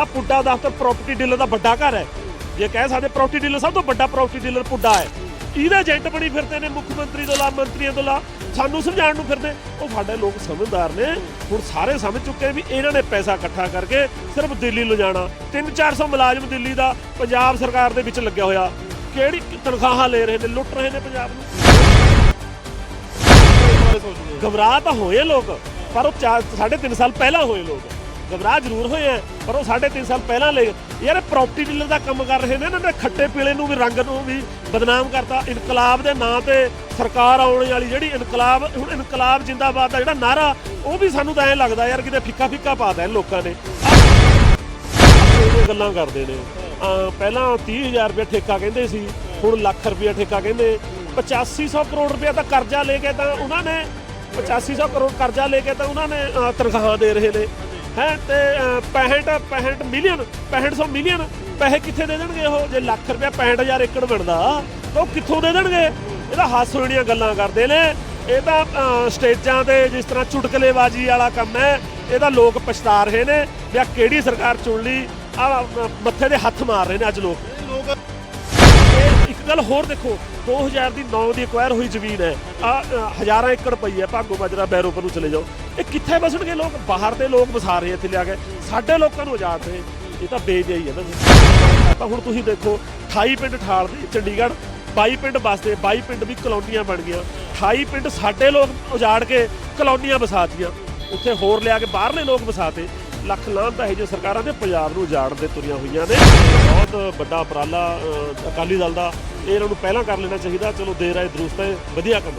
ਆ ਪੁੱਡਾ ਦਫ਼ਤਰ property dealer ਦਾ ਵੱਡਾ ਘਰ ਹੈ। ਜੇ ਕਹਿ ਸਕਦੇ ਪ੍ਰਾਪਰਟੀ ਡੀਲਰ ਸਭ ਤੋਂ ਵੱਡਾ ਪ੍ਰਾਪਰਟੀ ਡੀਲਰ ਪੁੱਡਾ ਹੈ। ਇਹਦੇ ਏਜੰਟ ਬਣੀ ਫਿਰਦੇ ਨੇ ਮੁੱਖ ਮੰਤਰੀ ਤੋਂ ਲਾ ਮੰਤਰੀਆਂ ਤੋਂ ਲਾ? ਸਾਨੂੰ ਸਮਝਾਉਣ ਨੂੰ ਫਿਰਦੇ। ਉਹ ਸਾਡੇ ਲੋਕ ਸਮਝਦਾਰ ਨੇ। ਹੁਣ ਸਾਰੇ ਸਮਝ ਚੁੱਕੇ ਵੀ ਇਹਨਾਂ ਨੇ ਪੈਸਾ ਇਕੱਠਾ ਕਰਕੇ ਸਿਰਫ ਦਿੱਲੀ ਲਿਜਾਣਾ 3-400 ਮੁਲਾਜ਼ਮ ਦਿੱਲੀ ਦਾ ਪੰਜਾਬ ਸਰਕਾਰ ਦੇ ਵਿੱਚ ਲੱਗਿਆ ਹੋਇਆ। ਕਿਹੜੀ ਤਨਖਾਹਾਂ ਲੈ ਰਹੇ ਨੇ ਲੁੱਟ ਰਹੇ ਨੇ ਪੰਜਾਬ ਨੂੰ? ਘਬਰਾਹ ਤਾਂ ਹੋਏ ਲੋਕ ਪਰ ਉਹ ਚਾਰ- ਸਾਢੇ ਤਿੰਨ ਸਾਲ ਪਹਿਲਾਂ ਹੋਏ ਲੋਕ। ਘਬਰਾਹ ਜ਼ਰੂਰ ਹੋਏ ਆ ਪਰ ਉਹ ਸਾਢੇ ਤਿੰਨ ਸਾਲ ਪਹਿਲਾਂ ਲੈ ਯਾਰ ਪ੍ਰਾਪਰਟੀ ਡੀਲਰ ਦਾ ਕੰਮ ਕਰ ਰਹੇ ਨੇ ਇਹਨਾਂ ਨੇ ਖੱਟੇ ਪੀਲੇ ਨੂੰ ਵੀ ਰੰਗ ਨੂੰ ਵੀ ਬਦਨਾਮ ਕਰਤਾ ਇਨਕਲਾਬ ਦੇ ਨਾਂ ਤੇ ਸਰਕਾਰ ਆਉਣ ਵਾਲੀ ਜਿਹੜੀ ਇਨਕਲਾਬ ਹੁਣ ਇਨਕਲਾਬ ਜਿੰਦਾਬਾਦ ਦਾ ਜਿਹੜਾ ਨਾਰਾ ਉਹ ਵੀ ਸਾਨੂੰ ਤਾਂ ਐਂ ਲੱਗਦਾ ਯਾਰ ਕਿਤੇ ਫਿੱਕਾ ਫਿੱਕਾ ਪਾਤਾ ਇਹ ਲੋਕਾਂ ਨੇ ਗੱਲਾਂ ਕਰਦੇ ਨੇ ਅਹ ਪਹਿਲਾਂ 30000 ਰੁਪਏ ਠੇਕਾ ਕਹਿੰਦੇ ਸੀ ਹੁਣ ਲੱਖ ਰੁਪਏ ਠੇਕਾ ਕਹਿੰਦੇ 8500 ਕਰੋੜ ਰੁਪਏ ਤਾਂ ਕਰਜ਼ਾ ਲੈ ਕੇ ਤਾਂ ਉਹਨਾਂ ਨੇ 8500 ਕਰੋੜ ਕਰਜ਼ਾ ਲੈ ਕੇ ਤਾਂ ਉਹਨਾਂ ਨੇ ਤਨਖਾਹਾਂ ਦੇ ਰਹੇ ਨੇ ਹੈ ਤੇ ਅਹ, 65 65 ਮਿਲੀਅਨ 6500 ਮਿਲੀਅਨ ਪੈਸੇ ਕਿੱਥੇ ਦੇ ਦੇਣਗੇ ਉਹ? ਜੇ ਲੱਖ ਰੁਪਏ 65000 ਏਕੜ ਬਣਦਾ ਤਾਂ ਉਹ ਕਿੱਥੋਂ ਦੇ ਦੇਣਗੇ? ਇਹਦਾ ਹਾਸੋ ਜਿਹੜੀਆਂ ਗੱਲਾਂ ਕਰਦੇ ਨੇ। ਇਹ ਤਾਂ ਅਹ, ਸਟੇਜਾਂ ਤੇ ਜਿਸ ਤਰ੍ਹਾਂ ਚੁਟਕਲੇਬਾਜ਼ੀ ਵਾਲਾ ਕੰਮ ਹੈ ਇਹਦਾ ਲੋਕ ਪਛਤਾ ਰਹੇ ਨੇ। ਵੀ ਆਹ ਕਿਹੜੀ ਸਰਕਾਰ ਚੁਣ ਲਈ? ਆ ਮੱਥੇ ਦੇ ਹੱਥ ਮਾਰ ਰਹੇ ਨੇ ਅੱਜ ਲੋਕ। ਲੋਕ ਇਹ ਇੱਕ ਗੱਲ ਹੋਰ ਦੇਖੋ 2000 ਦੀ 9 ਦੀ ਐਕਵਾਇਰ ਹੋਈ ਜ਼ਮੀਨ ਹੈ। ਆ ਹਜ਼ਾਰਾਂ ਏਕੜ ਪਈ ਹੈ, ਭਾਗੋ ਮਾਜਰਾ ਬੈਰੋਪਰ ਨੂੰ ਚਲੇ ਜਾਓ। ਇਹ ਕਿੱਥੇ ਵਸਣਗੇ ਲੋਕ? ਬਾਹਰ ਦੇ ਲੋਕ ਵਸਾ ਰਹੇ ਇੱਥੇ ਲਿਆ ਕੇ। ਸਾਡੇ ਲੋਕਾਂ ਨੂੰ ਉਜਾੜ ਰਹੇ ਇਹ ਤਾਂ ਬੇਜਾਈ ਹੈ ਨਾ ਤਾਂ ਹੁਣ ਤੁਸੀਂ ਦੇਖੋ 28 ਪਿੰਡ ਠਾਲ ਦੇ, ਚੰਡੀਗੜ੍ਹ 22 ਪਿੰਡ ਬਸਦੇ 22 ਪਿੰਡ ਵੀ ਕਲੋਨੀਆਂ ਬਣ ਗਈਆਂ। 28 ਪਿੰਡ ਸਾਡੇ ਲੋਕ ਉਜਾੜ ਕੇ ਕਲੋਨੀਆਂ ਵਸਾਤੀਆਂ ਉੱਥੇ ਹੋਰ ਲਿਆ ਕੇ ਬਾਹਰਲੇ ਲੋਕ ਵਸਾਤੇ ਲੱਖ ਲਾਂਤ ਹੈ ਜੋ ਸਰਕਾਰਾਂ ਦੇ ਪੰਜਾਬ ਨੂੰ ਉਜਾੜਨ ਦੇ ਤੁਰੀਆਂ ਹੋਈਆਂ ਨੇ। ਬਹੁਤ ਵੱਡਾ ਉਪਰਾਲਾ ਅਕਾਲੀ ਦਲ ਦਾ। ਇਹਨਾਂ ਨੂੰ ਪਹਿਲਾਂ ਕਰ ਲੈਣਾ ਚਾਹੀਦਾ। ਚਲੋ, ਦੇਰ ਆਏ, ਦਰੁਸਤ ਹੈ ਵਧੀਆ ਕੰਮ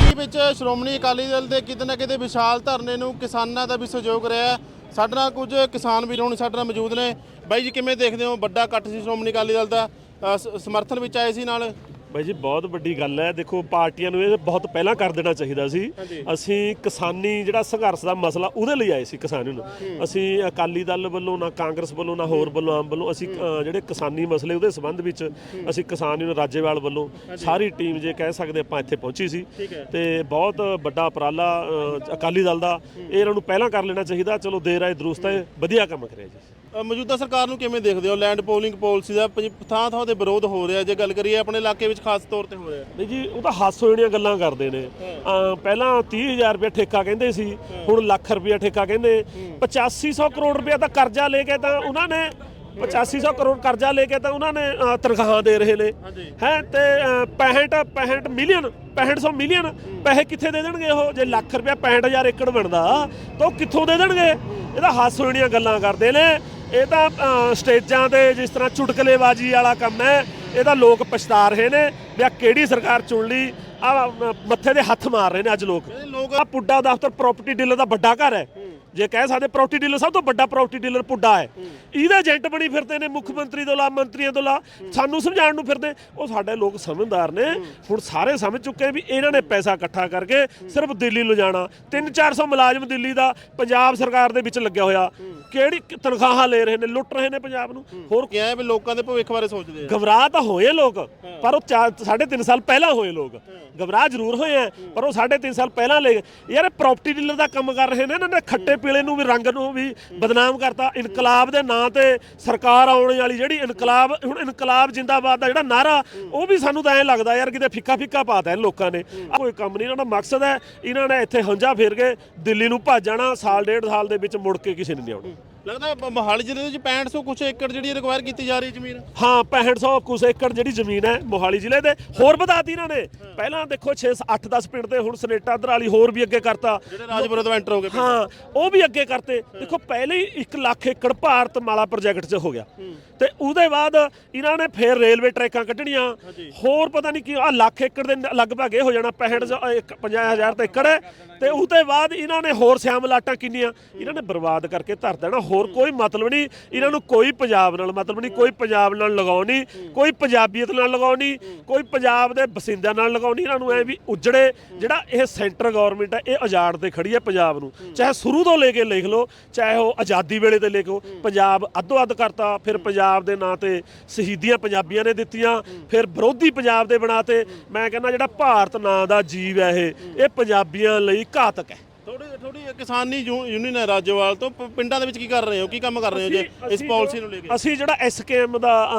ਜੀ, ਵਿੱਚ ਸ਼੍ਰੋਮਣੀ ਅਕਾਲੀ ਦਲ ਦੇ ਕਿਤੇ ਨਾ ਕਿਤੇ ਵਿਸ਼ਾਲ ਧਰਨੇ ਨੂੰ ਕਿਸਾਨਾਂ ਦਾ ਵੀ ਸਹਿਯੋਗ ਰਿਹਾ ਸਾਡੇ ਨਾਲ ਕੁਝ ਕਿਸਾਨ ਵੀਰ ਹੁਣ ਸਾਡੇ ਨਾਲ ਮੌਜੂਦ ਨੇ। ਬਾਈ ਜੀ, ਕਿਵੇਂ ਦੇਖਦੇ ਹੋ? ਵੱਡਾ ਇਕੱਠ ਸੀ ਸ਼੍ਰੋਮਣੀ ਅਕਾਲੀ ਦਲ ਦਾ। ਸਮਰਥਨ ਵਿੱਚ ਆਏ ਸੀ ਨਾਲ। ਬਾਈ ਜੀ ਬਹੁਤ ਵੱਡੀ ਗੱਲ ਹੈ। ਦੇਖੋ ਪਾਰਟੀਆਂ ਨੂੰ ਇਹ ਬਹੁਤ ਪਹਿਲਾਂ ਕਰ ਦੇਣਾ ਚਾਹੀਦਾ ਸੀ। ਅਸੀਂ ਕਿਸਾਨੀ ਜਿਹੜਾ ਸੰਘਰਸ਼ ਦਾ ਮਸਲਾ ਉਹਦੇ ਲਈ ਆਏ ਸੀ ਕਿਸਾਨੀ ਨੂੰ। ਅਸੀਂ ਅਕਾਲੀ ਦਲ ਵੱਲੋਂ ਨਾ ਕਾਂਗਰਸ ਵੱਲੋਂ ਨਾ ਹੋਰ ਵੱਲੋਂ ਆਮ ਵੱਲੋਂ ਅਸੀਂ ਅ, ਜਿਹੜੇ ਕਿਸਾਨੀ ਮਸਲੇ ਉਹਦੇ ਸੰਬੰਧ ਵਿੱਚ ਅਸੀਂ ਕਿਸਾਨ ਯੂਨੀਅਨ ਰਾਜੇਵਾਲ ਵੱਲੋਂ ਸਾਰੀ ਟੀਮ ਜੇ ਕਹਿ ਸਕਦੇ ਆਪਾਂ ਇੱਥੇ ਪਹੁੰਚੀ ਸੀ। ਤੇ ਬਹੁਤ ਵੱਡਾ ਉਪਰਾਲਾ ਅ, ਅਕਾਲੀ ਦਲ ਦਾ। ਇਹ ਇਹਨਾਂ ਨੂੰ ਪਹਿਲਾਂ ਕਰ ਲੈਣਾ ਚਾਹੀਦਾ। ਚਲੋ ਦੇਰ ਆਏ ਦਰੁਸਤ ਹੈ। ਵਧੀਆ ਕੰਮ ਕਰਿਆ ਜੀ। ਮੌਜੂਦਾ ਸਰਕਾਰ ਨੂੰ ਕਿਵੇਂ ਦੇਖਦੇ ਹੋ? ਲੈਂਡ ਪੋਲਿੰਗ ਪਾਲਿਸੀ ਦਾ ਥਾਂ ਥਾਂ ਤੇ ਵਿਰੋਧ ਹੋ ਰਿਹਾ ਜੇ ਗੱਲ ਕਰੀਏ ਆਪਣੇ ਇਲਾਕੇ ਵਿੱਚ ਖਾਸ ਤੌਰ ਤੇ ਹੋ ਰਿਹਾ। ਨਹੀਂ ਜੀ ਉਹ ਤਾਂ ਹਾਸੋ ਜਿਹੜੀਆਂ ਗੱਲਾਂ ਕਰਦੇ ਨੇ। ਪਹਿਲਾਂ 30000 ਰੁਪਏ ਠੇਕਾ ਕਹਿੰਦੇ ਸੀ ਹੁਣ ਲੱਖ ਰੁਪਏ ਠੇਕਾ ਕਹਿੰਦੇ। 8500 ਕਰੋੜ ਰੁਪਏ ਤਾਂ ਕਰਜ਼ਾ ਲੈ ਕੇ ਤਾਂ ਉਹਨਾਂ ਨੇ 8500 ਕਰੋੜ ਕਰਜ਼ਾ ਲੈ ਕੇ ਤਾਂ ਉਹਨਾਂ ਨੇ ਤਨਖਾਹਾਂ ਦੇ ਰਹੇ ਨੇ। ਹੈ ਤੇ ਅਹ, 65 65 ਮਿਲੀਅਨ 6500 ਮਿਲੀਅਨ ਪੈਸੇ ਕਿੱਥੇ ਦੇ ਦੇਣਗੇ ਉਹ? ਜੇ ਲੱਖ ਰੁਪਏ 65000 ਏਕੜ ਬਣਦਾ ਤਾਂ ਉਹ ਕਿੱਥੋਂ ਦੇ ਦੇਣਗੇ? ਇਹਦਾ ਹਾਸੋ ਜਿਹੜੀਆਂ ਗੱਲਾਂ ਕਰਦੇ ਨੇ। ਇਹ ਤਾਂ ਸਟੇਜਾਂ ਤੇ ਜਿਸ ਤਰ੍ਹਾਂ ਚੁਟਕਲੇਬਾਜ਼ੀ ਵਾਲਾ ਕੰਮ ਹੈ ਇਹਦਾ ਲੋਕ ਪਛਤਾ ਰਹੇ ਨੇ ਵੀ ਆਹ ਕਿਹੜੀ ਸਰਕਾਰ ਚੁਣ ਲਈ ਆ ਮੱਥੇ ਦੇ ਹੱਥ ਮਾਰ ਰਹੇ ਨੇ ਅੱਜ ਲੋਕ। ਲੋਕ ਆ ਪੁੱਡਾ ਦਫ਼ਤਰ ਪ੍ਰਾਪਰਟੀ ਡੀਲਰ ਦਾ ਵੱਡਾ ਘਰ ਹੈ। ਜੇ ਕਹਿ ਸਕਦੇ ਪ੍ਰਾਪਰਟੀ ਡੀਲਰ ਸਭ ਤੋਂ ਵੱਡਾ ਪ੍ਰਾਪਰਟੀ ਡੀਲਰ ਪੁੱਡਾ ਹੈ। ਇਹਦੇ ਏਜੰਟ ਬਣੀ ਫਿਰਦੇ ਨੇ ਮੁੱਖ ਮੰਤਰੀ ਤੋਂ ਲਾ ਮੰਤਰੀਆਂ ਤੋਂ ਲਾ। ਸਾਨੂੰ ਸਮਝਾਉਣ ਨੂੰ ਫਿਰਦੇ। ਉਹ ਸਾਡੇ ਲੋਕ ਸਮਝਦਾਰ ਨੇ। ਹੁਣ ਸਾਰੇ ਸਮਝ ਚੁੱਕੇ ਵੀ ਇਹਨਾਂ ਨੇ ਪੈਸਾ ਇਕੱਠਾ ਕਰਕੇ ਸਿਰਫ ਦਿੱਲੀ ਲਿਜਾਣਾ। 3-400 ਮੁਲਾਜ਼ਮ ਦਿੱਲੀ ਦਾ ਪੰਜਾਬ ਸਰਕਾਰ ਦੇ ਵਿੱਚ ਲੱਗਿਆ ਹੋਇਆ। ਕਿਹੜੀ ਤਨਖਾਹਾਂ ਲੈ ਰਹੇ ਨੇ ਲੁੱਟ ਰਹੇ ਨੇ ਪੰਜਾਬ ਨੂੰ। ਹੋਰ ਕਿਹਾ ਵੀ ਲੋਕਾਂ ਦੇ ਭਵਿੱਖ ਬਾਰੇ ਸੋਚਦੇ ਆ। ਘਬਰਾਹ ਤਾਂ ਹੋਏ ਲੋਕ ਪਰ ਉਹ ਚਾਰ- ਸਾਢੇ ਤਿੰਨ ਸਾਲ ਪਹਿਲਾਂ ਹੋਏ ਲੋਕ। ਘਬਰਾਹ ਜ਼ਰੂਰ ਹੋਏ ਆ ਪਰ ਉਹ ਸਾਢੇ ਤਿੰਨ ਸਾਲ ਪਹਿਲਾਂ ਲੈ ਯਾਰ ਪ੍ਰਾਪਰਟੀ ਡੀਲਰ ਦਾ ਕੰਮ ਕਰ ਰਹੇ ਨੇ ਇਹਨਾਂ ਨੇ ਖੱਟੇ ਪੀਲੇ ਨੂੰ ਵੀ ਰੰਗ ਨੂੰ ਵੀ ਬਦਨਾਮ ਕਰਤਾ। ਇਨਕਲਾਬ ਦੇ ਨਾਂ ਤੇ ਸਰਕਾਰ ਆਉਣ ਵਾਲੀ ਜਿਹੜੀ ਇਨਕਲਾਬ, ਹੁਣ ਇਨਕਲਾਬ ਜਿੰਦਾਬਾਦ ਦਾ ਜਿਹੜਾ ਨਾਰਾ, ਉਹ ਵੀ ਸਾਨੂੰ ਤਾਂ ਐਂ ਲੱਗਦਾ ਯਾਰ ਕਿਤੇ ਫਿੱਕਾ ਫਿੱਕਾ ਪਾਤਾ ਇਹ ਲੋਕਾਂ ਨੇ। ਆਹ ਕੋਈ ਕੰਮ ਨਹੀਂ, ਇਹਨਾਂ ਦਾ ਮਕਸਦ ਹੈ, ਇਹਨਾਂ ਨੇ ਇੱਥੇ ਹੰਝਾ ਫੇਰ ਕੇ ਦਿੱਲੀ ਨੂੰ ਭੱਜ ਜਾਣਾ, ਸਾਲ ਡੇਢ ਸਾਲ ਦੇ ਵਿੱਚ ਮੁੜ ਕੇ ਕਿਸੇ ਨੇ ਨਹੀਂ ਆਉਣਾ। ਲੱਗਦਾ ਬ- ਮੋਹਾਲੀ ਜ਼ਿਲ੍ਹੇ ਵਿੱਚ 6500 ਕੁਛ ਏਕੜ ਜਿਹੜੀ ਰਿਕਵਾਇਰ ਕੀਤੀ ਜਾ ਰਹੀ ਜ਼ਮੀਨ। ਹਾਂ 6500 ਕੁਸ ਏਕੜ ਜਿਹੜੀ ਜ਼ਮੀਨ ਹੈ ਮੋਹਾਲੀ ਜ਼ਿਲ੍ਹੇ ਦੇ। ਹੋਰ ਵਧਾਤੀ ਇਹਨਾਂ ਨੇ। ਪਹਿਲਾਂ ਦੇਖੋ 6 8 10 ਪਿੰਡ ਤੇ ਹੁਣ ਸਨੇਟਾ ਦਰਾਲੀ ਹੋਰ ਵੀ ਅੱਗੇ ਕਰਤਾ। ਜਿਹੜੇ ਰਾਜਪੁਰੇ ਤੋਂ ਐਂਟਰ ਹੋ ਗਏ ਹਾਂ ਉਹ ਵੀ ਅੱਗੇ ਕਰਤੇ। ਦੇਖੋ ਪਹਿਲੇ ਹੀ 1 ਲੱਖ ਏਕੜ ਭਾਰਤ ਮਾਲਾ ਪ੍ਰੋਜੈਕਟ 'ਚ ਹੋ ਗਿਆ। ਤੇ ਉਹਦੇ ਬਾਅਦ ਇਹਨਾਂ ਨੇ ਫੇਰ ਰੇਲਵੇ ਟਰੈਕਾਂ ਕੱਢਣੀਆਂ। ਹੋਰ ਪਤਾ ਨਹੀਂ ਕੀ ਆ ਲੱਖ ਏਕੜ ਦੇ ਲਗਭਗ ਇਹ ਹੋ ਜਾਣਾ 65 ਜ- ਅ, ਇੱਕ 50000 ਤੇ ਏਕੜ ਹੈ। ਤੇ ਉਹਦੇ ਬਾਅਦ ਇਹਨਾਂ ਨੇ ਹੋਰ ਸਿਆਮ ਲਾਟਾਂ ਕਿੰਨੀਆਂ। ਇਹਨਾਂ ਨੇ ਬਰਬਾਦ ਕਰਕੇ ਧਰ ਦੇਣਾ। ਹੋਰ ਕੋਈ ਮਤਲਬ ਨਹੀਂ। ਇਹਨਾਂ ਨੂੰ ਕੋਈ ਪੰਜਾਬ ਨਾਲ ਮਤਲਬ ਨਹੀਂ, ਕੋਈ ਪੰਜਾਬ ਨਾਲ ਲਗਾਉਣੀ ਕੋਈ ਪੰਜਾਬੀਅਤ ਨਾਲ ਲਗਾਉਣੀ ਕੋਈ ਪੰਜਾਬ ਦੇ ਬਸਿੰਦਿਆਂ ਨਾਲ ਲਗਾਉਣੀ ਇਹਨਾਂ ਨੂੰ ਐ ਵੀ ਉਜੜੇ, ਜਿਹੜਾ ਇਹ ਸੈਂਟਰ ਗਵਰਨਮੈਂਟ ਹੈ, ਇਹ ਉਜਾੜ ਤੇ ਖੜੀ ਹੈ ਪੰਜਾਬ ਨੂੰ। ਚਾਹੇ ਸ਼ੁਰੂ ਤੋਂ ਲੈ ਕੇ ਲਿਖ ਲਓ, ਚਾਹੇ ਉਹ ਆਜ਼ਾਦੀ ਵੇਲੇ ਤੇ ਲਿਖੋ ਪੰਜਾਬ ਅੱਧੋ ਅੱਧ ਕਰਤਾ, ਫਿਰ ਪੰਜਾਬ ਦੇ ਨਾਂ ਤੇ ਸ਼ਹੀਦੀਆਂ ਪੰਜਾਬੀਆਂ ਨੇ ਦਿੱਤੀਆਂ, ਫਿਰ ਵਿਰੋਧੀ ਪੰਜਾਬ ਦੇ ਬਣਾਤੇ ਮੈਂ ਕਹਿੰਦਾ ਜਿਹੜਾ ਭਾਰਤ ਨਾਂ ਦਾ ਜੀਵ ਹੈ ਇਹ ਇਹ ਪੰਜਾਬੀਆਂ ਲਈ ਘਾਤਕ ਹੈ। ਥੋੜੀ ਥੋੜੀ ਕਿਸਾਨੀ ਯੂ- ਯੂਨੀਅਨ ਹੈ ਰਾਜੋਵਾਲ ਤੋਂ ਪ- ਪਿੰਡਾਂ ਦੇ ਵਿੱਚ ਕੀ ਕਰ ਰਹੇ ਹੋ? ਕੀ ਕੰਮ ਕਰ ਰਹੇ ਹੋ ਜੀ ਇਸ ਅਸੀਂ ਪਾਲਿਸੀ ਜੋ- ਨੂੰ ਲੈ ਕੇ? ਅਸੀਂ ਜਿਹੜਾ ਐਸਕੇਐਮ ਦਾ ਅ,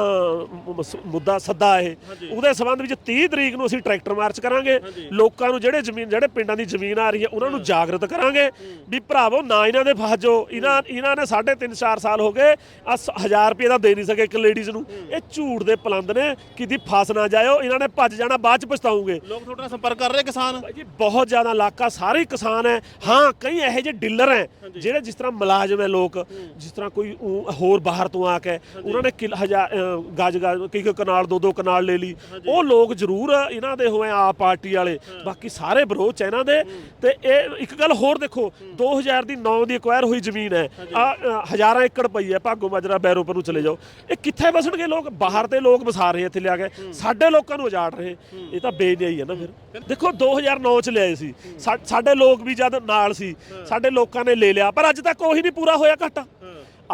ਮ- ਮ- ਮੁੱਦਾ ਸੱਦਾ ਇਹ ਉਹਦੇ ਸਬੰਧ ਵਿੱਚ 30 ਤਰੀਕ ਨੂੰ ਅਸੀਂ ਟਰੈਕਟਰ ਮਾਰਚ ਕਰਾਂਗੇ। ਲੋਕਾਂ ਨੂੰ ਜਿਹੜੇ ਜ਼ਮੀਨ ਜਿਹੜੇ ਪਿੰਡਾਂ ਦੀ ਜ਼ਮੀਨ ਆ ਰਹੀ ਹੈ ਉਹਨਾਂ ਨੂੰ ਜਾਗਰਤ ਕਰਾਂਗੇ। ਵੀ ਭਰਾਵੋ ਨਾ ਇਹਨਾਂ ਦੇ ਫਸ ਜਾਓ। ਇਹਨਾਂ ਇਹਨਾਂ ਨੇ 3.5 4 ਸਾਲ ਹੋ ਗਏ ਆ 1000 ਰੁਪਏ ਦਾ ਦੇ ਨਹੀਂ ਸਕੇ ਇੱਕ ਲੇਡੀਜ਼ ਨੂੰ। ਇਹ ਝੂਠ ਦੇ ਪਲੰਦ ਨੇ ਕਿਤੇ ਫਸ ਨਾ ਜਾਇਓ ਇਹਨਾਂ ਨੇ ਭੱਜ ਜਾਣਾ ਬਾਅਦ ਚ ਪਛਤਾਉਂਗੇ। ਲੋਕ ਤੁਹਾਡੇ ਨਾਲ ਸੰਪਰਕ ਕਰ ਰਹੇ ਕਿਸਾਨ? ਭਾਈ ਜੀ ਬਹੁਤ ਜ਼ਿਆਦਾ ਇਲਾਕਾ ਸਾਰੇ ਹੀ ਕਿਸਾਨ ਹੈ। ਹਾਂ ਕਈ ਇਹੋ ਜਿਹੇ ਡੀਲਰ ਹੈ ਜਿਹੜੇ ਜਿਸ ਤਰ੍ਹਾਂ ਮੁਲਾਜ਼ਮ ਹੈ ਲੋਕ ਜਿਸ ਤਰ੍ਹਾਂ ਕੋਈ ਊਂ ਹੋਰ ਬਾਹਰ ਤੋਂ ਆ ਕੇ ਉਹਨਾਂ ਨੇ ਕਿਲ ਹਜ਼ਾਰ ਅ, ਗਜ ਗਜ ਕਈ ਕਈ ਕਨਾਲ ਦੋ ਦੋ ਕਨਾਲ ਲੈ ਲਈ। ਉਹ ਲੋਕ ਜ਼ਰੂਰ ਇਹਨਾਂ ਦੇ ਹੋਏ ਆ ਪਾਰਟੀ ਵਾਲੇ। ਬਾਕੀ ਸਾਰੇ ਵਿਰੋਧ ਚ ਇਹਨਾਂ ਦੇ। ਤੇ ਇਹ ਇੱਕ ਗੱਲ ਹੋਰ ਦੇਖੋ 2000 ਦੀ 9 ਦੀ ਐਕਵਾਇਰ ਹੋਈ ਜ਼ਮੀਨ ਹੈ। ਆ ਹਜ਼ਾਰਾਂ ਏਕੜ ਪਈ ਹੈ ਭਾਗੋ ਮਾਜਰਾ ਬੈਰੋਪਰ ਨੂੰ ਚਲੇ ਜਾਓ। ਇਹ ਕਿੱਥੇ ਵਸਣਗੇ ਲੋਕ? ਬਾਹਰ ਤੇ ਲੋਕ ਵਸਾ ਰਹੇ ਇੱਥੇ ਲਿਆ ਕੇ। ਸਾਡੇ ਲੋਕਾਂ ਨੂੰ ਉਜਾੜ ਰਹੇ। ਇਹ ਤਾਂ ਬੇਨਿਆਈ ਹੈ ਨਾ ਫਿਰ। ਦੇਖੋ 2009 ਚ ਲਿਆਏ ਸੀ। ਸਾ- ਸਾਡੇ ਲੋਕ ਵੀ ਜਦ ਨਾਲ ਸੀ। ਸਾਡੇ ਲੋਕਾਂ ਨੇ ਲੈ ਲਿਆ। ਪਰ ਅੱਜ ਤੱਕ ਉਹੀ ਨਹੀਂ ਪੂਰਾ ਹੋਇਆ ਘਾਟਾ।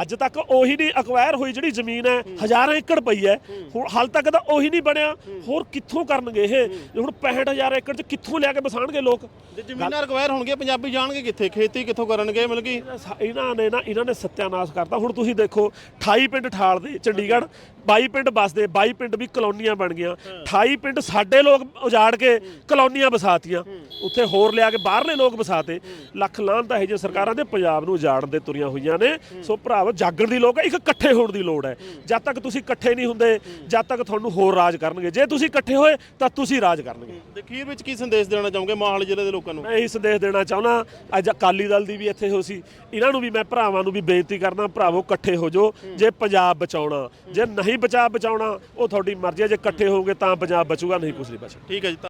ਅੱਜ ਤੱਕ ਉਹੀ ਨਹੀਂ ਅਕਵਾਇਰ ਹੋਈ ਜਿਹੜੀ ਜ਼ਮੀਨ ਹੈ ਹਜ਼ਾਰਾਂ ਏਕੜ ਪਈ ਹੈ। ਹੁਣ ਹਾਲ ਤੱਕ ਤਾਂ ਉਹੀ ਨਹੀਂ ਬਣਿਆ। ਹੋਰ ਕਿੱਥੋਂ ਕਰਨਗੇ ਇਹ? ਹੁਣ 65000 ਏਕੜ ਚ ਕਿੱਥੋਂ ਲਿਆ ਕੇ ਵਸਾਣਗੇ ਲੋਕ? ਜੇ ਜ਼ਮੀਨਾਂ ਰਿਕਵਾਇਰ ਹੋਣਗੀਆਂ ਪੰਜਾਬੀ ਜਾਣਗੇ ਕਿੱਥੇ? ਖੇਤੀ ਕਿੱਥੋਂ ਕਰਨਗੇ ਮਤਲਬ ਕਿ? ਇਹਨਾਂ ਨੇ ਨਾ ਇਹਨਾਂ ਨੇ ਸੱਤਿਆਨਾਸ਼ ਕਰਤਾ। ਹੁਣ ਤੁਸੀਂ ਦੇਖੋ 28 ਪਿੰਡ ਠਾਲ ਦੇ ਚੰਡੀਗੜ੍ਹ 22 ਪਿੰਡ ਬਸਦੇ 22 ਪਿੰਡ ਵੀ ਕਲੋਨੀਆਂ ਬਣ ਗਈਆਂ। 28 ਪਿੰਡ ਸਾਡੇ ਲੋਕ ਉਜਾੜ ਕੇ ਕਲੋਨੀਆਂ ਵਸਾਤੀਆਂ। ਉੱਥੇ ਹੋਰ ਲਿਆ ਕੇ ਬਾਹਰਲੇ ਲੋਕ ਵਸਾਤੇ। ਲੱਖ ਲਾਹਨਤ ਇਹ ਜੇ ਸਰਕਾਰਾਂ ਦੇ ਪੰਜਾਬ ਨੂੰ ਉਜਾੜਨ ਦੇ ਤੁਰੀਆਂ ਹੋਈਆਂ ਨੇ। ਸੋ ਭਰਾਵੋ ਜਾਗਣ ਦੀ ਲੋੜ ਹੈ ਇੱਕ ਇਕੱਠੇ ਹੋਣ ਦੀ ਲੋੜ ਹੈ। ਜਦ ਤੱਕ ਤੁਸੀਂ ਇਕੱਠੇ ਨਹੀਂ ਹੁੰਦੇ ਜਦ ਤੱਕ ਤੁਹਾਨੂੰ ਹੋਰ ਰਾਜ ਕਰਨਗੇ। ਜੇ ਤੁਸੀਂ ਇਕੱਠੇ ਹੋਏ ਤਾਂ ਤੁਸੀਂ ਰਾਜ ਕਰਨਗੇ। ਤੇ ਅਖੀਰ ਵਿੱਚ ਕੀ ਸੰਦੇਸ਼ ਦੇਣਾ ਚਾਹੋਗੇ ਮੋਹਾਲੀ ਜ਼ਿਲ੍ਹੇ ਦੇ ਲੋਕਾਂ ਨੂੰ? ਮੈਂ ਇਹ ਸੰਦੇਸ਼ ਦੇਣਾ ਚਾਹੁੰਦਾ ਅੱਜ ਅਕਾਲੀ ਦਲ ਦੀ ਵੀ ਇੱਥੇ ਹੋ ਸੀ। ਇਹਨਾਂ ਨੂੰ ਵੀ ਮੈਂ ਭਰਾਵਾਂ ਨੂੰ ਵੀ ਬੇਨਤੀ ਕਰਦਾ ਭਰਾਵੋ ਇਕੱਠੇ ਹੋ ਜਾਓ। ਜੇ ਪੰਜਾਬ ਬਚਾਉਣਾ ਜੇ ਨਹੀਂ ਬਚਾ ਬਚਾਉਣਾ ਉਹ ਤੁਹਾਡੀ ਮਰਜ਼ੀ ਹੈ। ਜੇ ਇਕੱਠੇ ਹੋਵੋਗੇ ਤਾਂ ਪੰਜਾਬ ਬਚੂਗਾ ਨਹੀਂ ਕੁਛ ਨਹੀਂ ਬਚਣਾ। ਠੀਕ ਹੈ ਜੀ